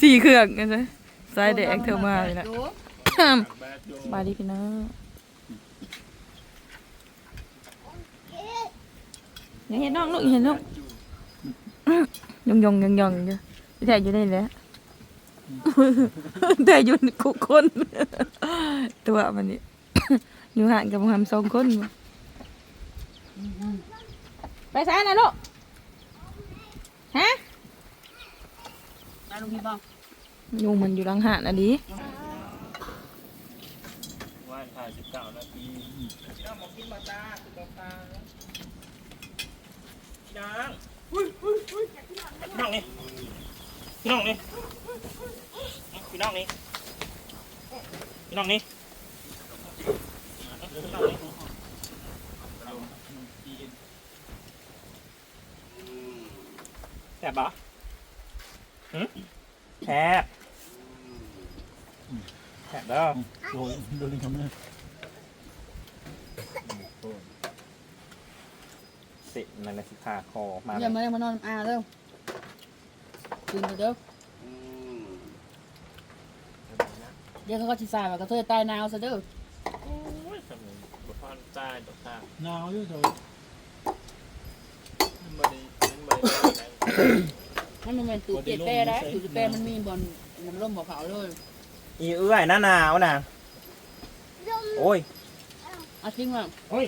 สี่เครื่องกันเลยสายแดงเธอมาเลยนะดูบายดีพี่น้องอย่าเห็นน้องลูกอย่าเห็นน้องยองยองยองยองอยู่แต่อยู่ได้แล้วแต่อยู่คุกคนตัวมันนี่อยู่ห่างกับหามสองคนว่ะไปซ้ายนะลูกฮะมาลุงพี่บ้อง ยุงมันอยู่หลังหานอะดิว่านถ่ายสิบเก้านาทีน้องมากินมาตาคือตาตาพี่น้องพี่น้องนี่พี่น้องนี่พี่น้องนี่พี่น้องนี่พี่น้องนี่แซ่บปะหืม แซ่บแซ่บเด้อโดยโดยลิงคำนี้สิมันนะสิขาคอมาอย่ามาเล่นมานอนอาเร็วตื่นเด้อเดี๋ยวเขาก็ชิสายว่ากระเทยตายนาวซะเด้อโอ้ยสมุนบุพานใต้ดอกตาหนาวอยู่โดยมันบริมันบริอะไร มันมันเป็นตูดเจ็ดแป้ได้ตูดเจ็ดแป้มันมีบอลมันร่มบ่อเผาเลยอีเอื้อยหน้าหนาวนะโอ้ยเอาจริงว่ะโอ้ย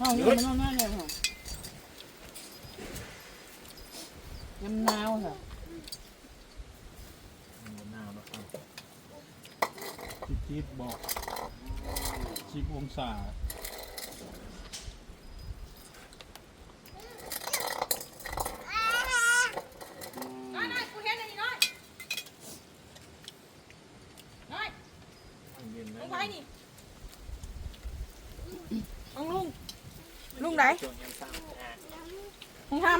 ห้องนี้มันนอนง่ายเลยค่ะน้ำหนาวค่ะหนาวนะครับจิตจิตบอกสิบองศา น้อยน้อยกูเห็นอันนี้น้อยน้อยลุงไปนี่ลุงลุงลุง ไหนช่วงยังสามอะลุงทำ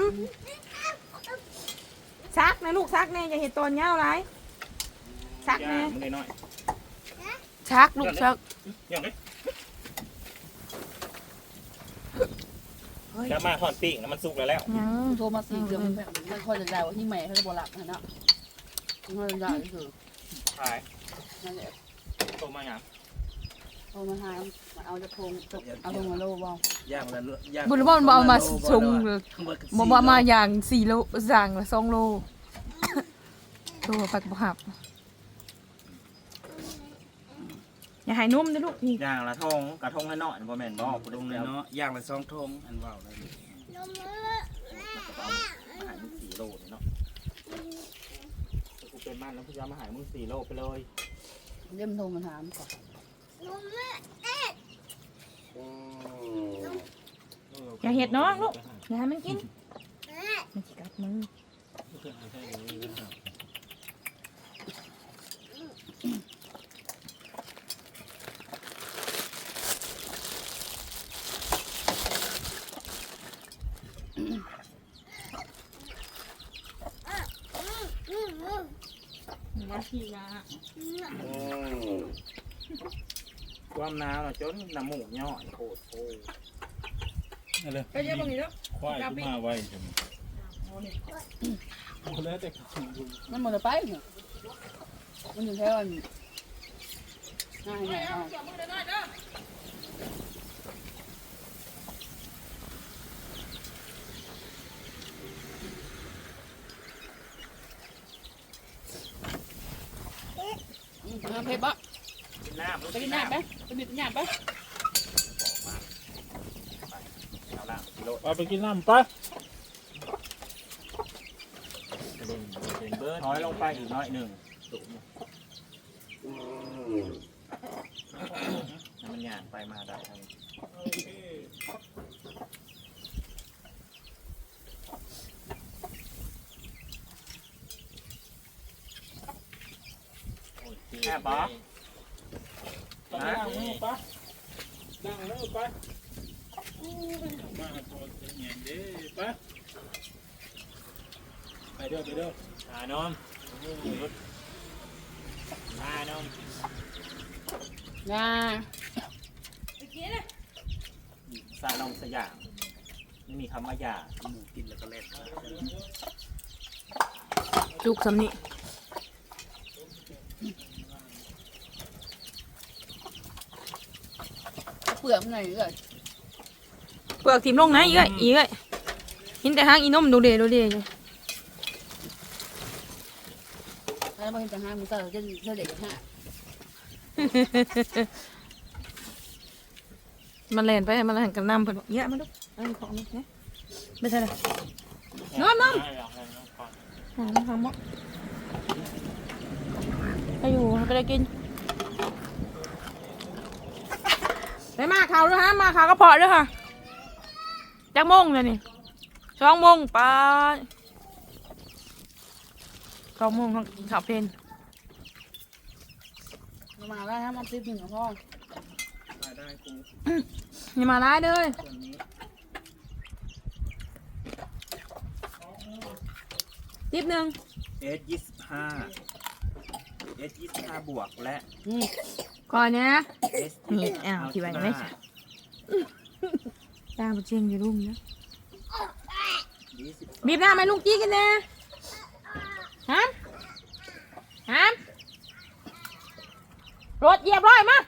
ซักนะลูกซักแน่อย่าเห็นตอนเงาไรซักย่าแน่มึงน้อยซักลูกซักๆอย่างนี้จะมาถอนปีกนะมันสุกแล้วแล้วยังโทรมาสี่เดือนมันไม่ค่อยจะได้ว่าที่แม่เขาจะบ่หลับนะเนาะไม่ค่อยจะได้ก็คือขายนั่นแหละโตมาอย่างโทรมาหามาเอาจะพงเอาลงมาโลบ่ย่างละเลือย่างบุญบอลบอลมาชงเลยทั้งหมดบอมาอย่างสี่โลอย่างละสองโลตัวปักบหับอย่าหายนุ่มนะลูกนี่อย่างละทงกระทงให้หน่อยบ่แม่นบ่กูตต้รองงเลแล้ยวเนาะย่างละสองทงอันว่าวเลยมันก็เอามาหายมึงสี่โลเลยเนาะกูเป็นบ้านแล้วกูจะเอามาหายมึงสี่โลไปเลยเริ่มโทรมาถามก่อน อย่าเห็ดน้องลูกอย่าให้มันกิน มันจิกัดมือมาทีมา ความหนาวน่ะจนน้ำหมูกย่อยโคตรโอ้นั่นเลยไปเยอะตรงนี้แล้วควายขึ้นมาไวจังโอ้แล้วแต่คุณดูมันหมดไปเนี่ยมันอยู่แค่วันง่ายง่ายเอาอืมเอาเพชรบะกินน้ำไปกินน้ำไปไป บิดน้ำไปเอาละกิโลไปไปกินน้ำไปถอยลงไปอีกน้อยหนึ่งให้มันย่างไปมาได้ครับแค่บอไป ล้างมือไปล้างมือไปมาพอจะเงียบเด้ไปไปเด้อไปเด้อหานอมหานมงาซาลองสยามไม่มีคำว่าหยาหมูกินแล้วก็เล็ดจุกสำนี ปลือกมันไหนเอ้ยเปลือกทิ่มลงนะอีกเอ้ยอีกเอ้ยเห็นแต่หางอีนมดูเดดูเดอยู่แล้วมันจะห้ามือเตอร์จะเธอเด็กห้ามันแล่นไปมันแล่นกับน้ำเพิ่นบอกเยอะมาดูเอาของนี่นะไม่ใช่เลยน้ำน้ำได้อยากให้น้องฟังหามาหาหมอไปอยู่ไปได้กิน ไปมาข่าวด้วยฮะมาข่าวกระเพาะด้วยค่ะจักโมงเลยนี่สองโมงไปสองโมงเขากินข้าวเพลนมาแล้วฮะมันติดหนึ่งกับพ่อได้ได้กูอย่ามาร้ายเลยส่วนนี้ทิปหนึ่งเอสยี่สิบห้า เอสยี่สิบห้าบวกและอืมก่อนเนี้ยเอสนี่อ้าวที่ไว้ไม่ใช่ ตาบเชียงอยู่รุ่มนะยี่สิบบีบหน้าไหมลุงจี้กันแน่ฮะฮะรถเหยียบร้อยมา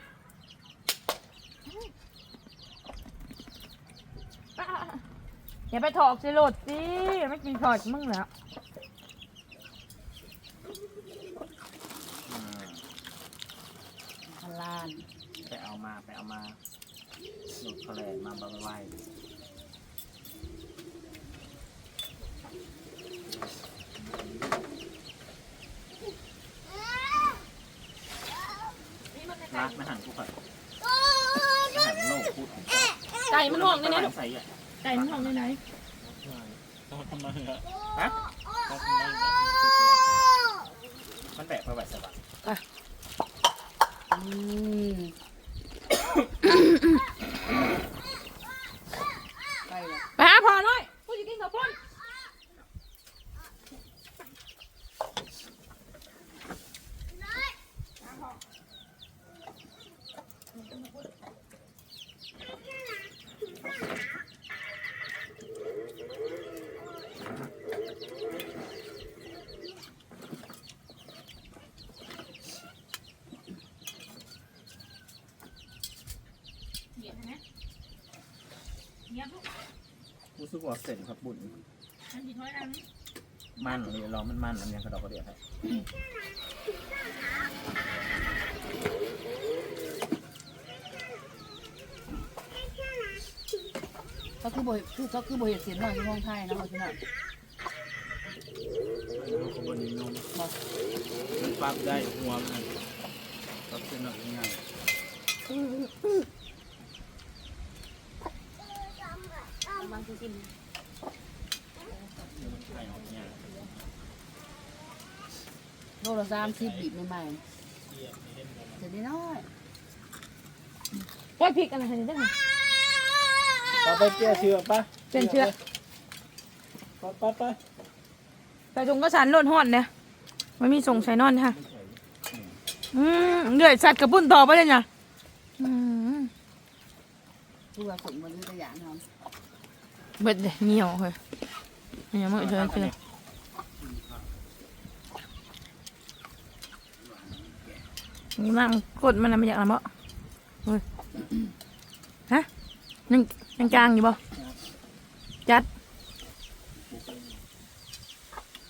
อย่าไปถอกสิรถสิไม่กินถอดมึงแล้ว อ่า พลาน ไปเอา มาไปเอามาหลุดทะเลมาบไวรักนะหันกูก่อนนะหันโลกพูดไก่มันห่วงในนี้ลูกใส่อะไก่มันห่วงในไหนต้องทำไมฮะฮะต้องไมฮะมันแบกไปไหวสบายอืมไปละ ไปหาพ่อหน่อยผู้จะกินข้าวปุ้น รู้สึกว่าเส้นครับบุญมันเลยรอมันมันมันยังกระดอกกระเดียดครับก็คือบ่คือก็คือบ่เห็นเสียงหน่อยที่มองไทยนะพี่น้องขบวนนี้นมมันปรับได้หัวมันรับเส้นหน่อยง่าย มันไข่ออ กเนี่ยโลละสามสิบบีบใหม่ๆจะได้น้อยโอ้ยพริกอะไรนี่ได้ไหมปไปเกี่ยเชือกปะเป็นเชือกไปไปไปไปตรงกระสันโลดห่อนเนี่ยมันมีส่งใส่นอนค่ะอืมเดือดสัตว์กับปุ้นต่อไปเลยเนี่ยอืมคือว่าส่งมาเรื่อยๆอย่างนั้น เบิดเลยเหนียวเลยเหนียวมากเลยคือน้ำกดมันน่ะไม่อยากละเมาะเฮ้ยฮะยังยังกลางอยู่บ่จัด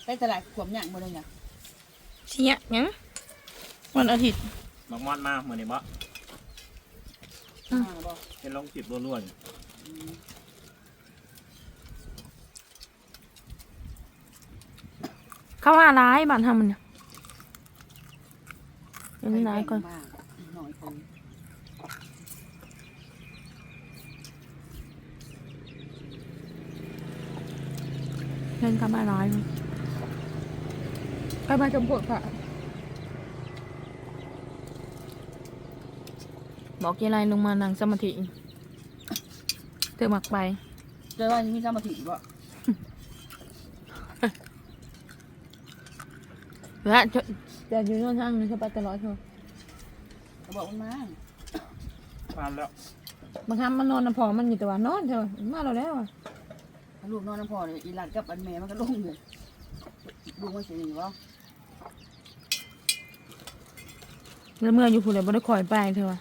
ไปตลาดขวมอย่างบ่ได้เนี่ยเสียยังวันอาทิตย์มักมอดมากเหมือนในบ่อืมมาบ่เป็นลงจิบล้วน เข้ามาร้ายบ้านทำมันเนี่ยเดี๋ยวนี้ร้ายก่อนเล่นเข้ามาร้ายไปมาจมปวดค่ะบอกยายไรลงมานั่งสมาธิเธอหมักไปเจอว่ามีสมาธิบ่ และจะจะอยู่โน่นทางนี้เขาไปตลอดเถอะก็บอกมันมาๆผ่านแล้วบางครั้งมันนอนน้ำพอมันอยู่แต่ว่านอนเถอะมาเราแล้วอะลูกนอนน้ำพอเลยอีหลานกับอันแม่มันก็ลงเลยลูกมันสิหนีบ่แล้วเมื่ออยู่ผู้ใดบ่ได้คอยไปเถอะ